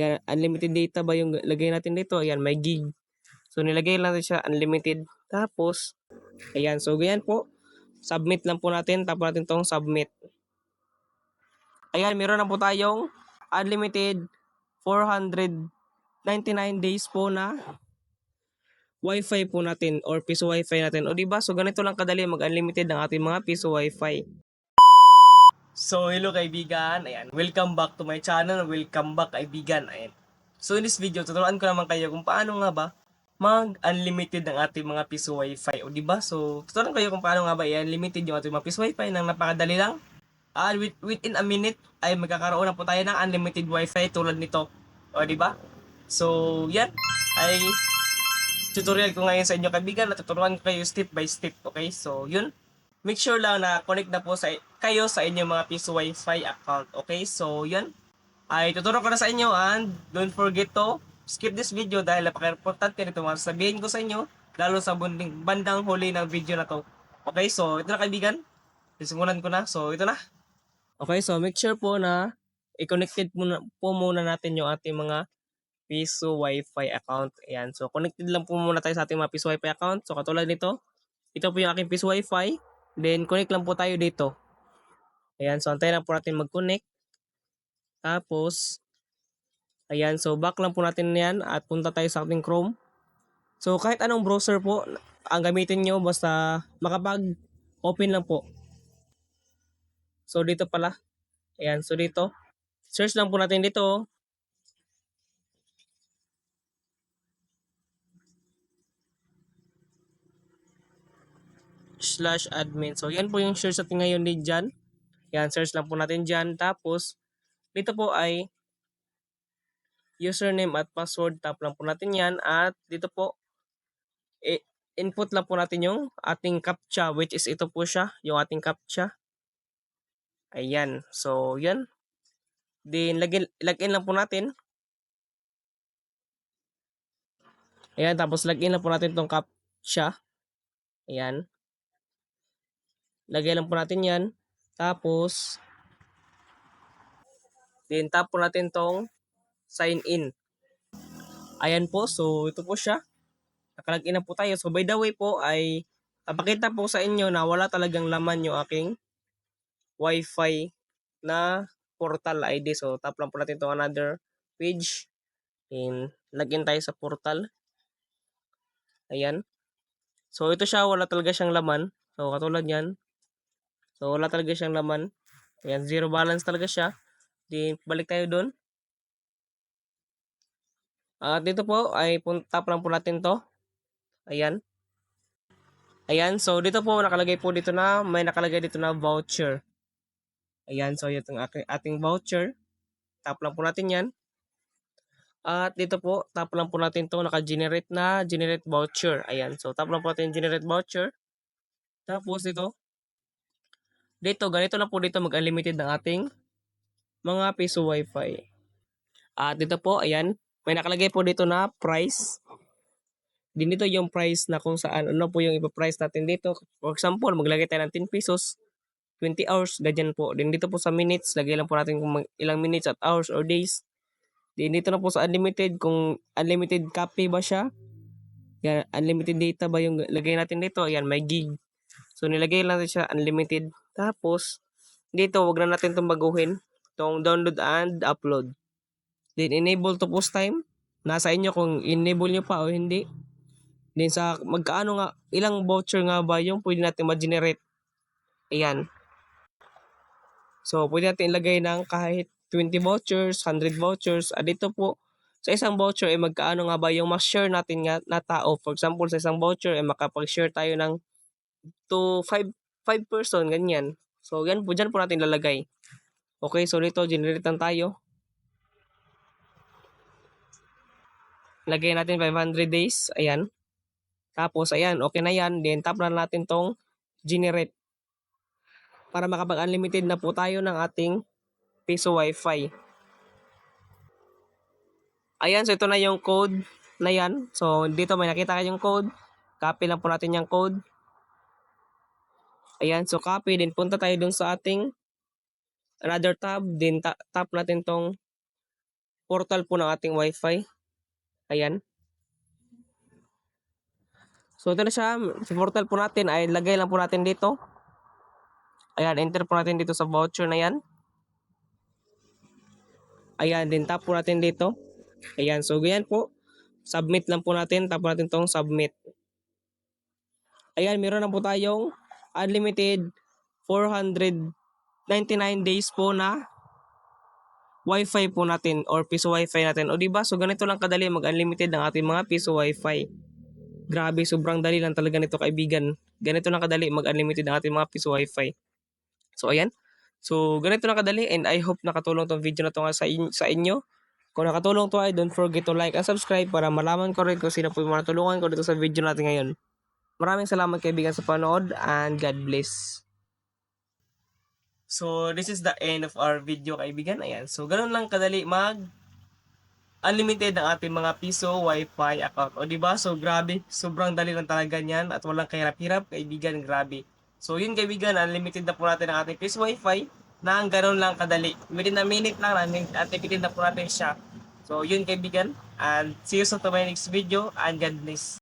Yan, unlimited data ba yung lagay natin dito? Ayan, may gig. So, nilagay lang natin siya unlimited. Tapos, ayan. So, ganyan po. Submit lang po natin. Tapos natin tong submit. Ayan, meron na po tayong unlimited 499 days po na Wi-Fi po natin or piso Wi-Fi natin. O diba? So ganito lang kadali mag-unlimited ng ating mga piso Wi-Fi. So hello kaibigan. Ayan, welcome back to my channel. Welcome back kaibigan. Ayan. So in this video, tuturuan ko naman kayo kung paano nga ba mag-unlimited ng ating mga piso Wi-Fi. O diba? So tuturuan kayo kung paano nga ba i-unlimited yung ating mga piso Wi-Fi nang napakadali lang. Ah, with, within a minute ay magkakaroon na po tayo ng unlimited Wi-Fi tulad nito. O diba? So yan ay tutorial ko ngayon sa inyo kaibigan at tuturuan ko kayo step by step. Okay? So, yun. Make sure lang na connect na po sa kayo sa inyong mga Piso Wi-Fi account. Okay? So, yun. Ay tuturo ko na sa inyo and don't forget to skip this video dahil napaka-importante nito mga sabihin ko sa inyo lalo sa bunding, bandang huli ng video na to. Okay? So, ito na kaibigan. Sisimulan ko na. So, ito na. Okay, so make sure po na i-connected muna, po muna natin yung ating mga Piso Wi-Fi account. Ayan. So, connected lang po muna tayo sa ating mga Piso Wi-Fi account. So, katulad nito, ito po yung aking Piso Wi-Fi. Then, connect lang po tayo dito. Ayan. So, antayin lang po natin mag-connect. Tapos, ayan. So, back lang po natin yan at punta tayo sa ating Chrome. So, kahit anong browser po ang gamitin nyo, basta makapag-open lang po. So, dito pala. Ayan. So, dito. Search lang po natin dito. Slash admin. So, yan po yung search natin ngayon din dyan. Yan, search lang po natin dyan. Tapos, dito po ay username at password. Tap lang po natin yan. At dito po, i- input lang po natin yung ating captcha, which is ito po siya, yung ating captcha. Ayan. So, yan. Then, login, login lang po natin. Ayan, tapos login lang po natin tong captcha. Ayan. Lagay lang po natin yan. Tapos, then tap po natin tong sign in. Ayan po, so ito po siya. Nakalagin na po tayo. So by the way po ay napakita po sa inyo na wala talagang laman yung aking wifi na portal ID. So tap lang po natin to another page. And login tayo sa portal. Ayan. So ito siya, wala talaga siyang laman. So katulad yan, So, wala talaga siyang laman. Ayan, zero balance talaga siya. Di, balik tayo doon. At dito po, ay tap lang po natin to. Ayan. Ayan, so dito po, nakalagay po dito na, may nakalagay dito na voucher. Ayan, so ito ang ating, voucher. Tap lang po natin yan. At dito po, tap lang po natin to naka-generate na generate voucher. Ayan, so tap lang po natin generate voucher. Tapos dito, dito, ganito na po dito mag-unlimited ng ating mga piso wifi. At dito po, ayan, may nakalagay po dito na price. Din dito yung price na kung saan, ano po yung ipa-price natin dito. For example, maglagay tayo ng 10 pesos, 20 hours, ganyan po. Din dito po sa minutes, lagay lang po natin kung ilang minutes at hours or days. Din dito na po sa unlimited, kung unlimited copy ba siya. Yan, unlimited data ba yung lagay natin dito. Ayan, may gig. So, nilagay lang natin siya unlimited. Tapos, dito, wag na natin itong baguhin. Itong download and upload. Then, enable to post time. Nasa inyo kung enable nyo pa o hindi. Then, sa magkaano nga, ilang voucher nga ba yung pwede natin ma-generate. Ayan. So, pwede natin ilagay ng kahit 20 vouchers, 100 vouchers. At dito po, sa isang voucher, ay magkaano nga ba yung ma-share natin nga na tao. For example, sa isang voucher, ay makapag-share tayo ng to 5 5 person, ganyan. So, yan po, dyan po natin lalagay. Okay, so dito, generate lang tayo. Lagay natin 500 days. Ayan. Tapos, ayan, okay na yan. Then, tap na natin tong generate. Para makapag-unlimited na po tayo ng ating piso wifi. Ayan, so ito na yung code na yan. So, dito may nakita kayong code. Copy lang po natin yung code. Ayan, so copy. Then punta tayo dun sa ating another tab. Then ta- tap natin tong portal po ng ating wifi. Ayan. So ito na siya, sa portal po natin ay lagay lang po natin dito. Ayan, enter po natin dito sa voucher na yan. Ayan, din tap po natin dito. Ayan, so ganyan po. Submit lang po natin, tap po natin tong submit. Ayan, meron na po tayong unlimited 499 days po na wifi po natin or piso wifi natin. O di ba? So ganito lang kadali mag-unlimited ng ating mga piso wifi. Grabe, sobrang dali lang talaga nito kaibigan. Ganito lang kadali mag-unlimited ng ating mga piso wifi. So ayan. So ganito lang kadali and I hope nakatulong tong video na to nga sa, in- sa inyo. Kung nakatulong to ay don't forget to like and subscribe para malaman ko rin kung sino po yung mga ko dito sa video natin ngayon. Maraming salamat kaibigan sa panood and God bless. So, this is the end of our video kaibigan. Ayan. So, ganun lang kadali mag unlimited ang ating mga piso wifi account. O, di ba? So, grabe. Sobrang dali lang talaga niyan at walang kahirap-hirap. Kaibigan, grabe. So, yun kaibigan, unlimited na po natin ang ating piso wifi na ang ganun lang kadali. Within a minute lang, unlimited na po natin siya. So, yun kaibigan. And see you sa to my next video and God bless.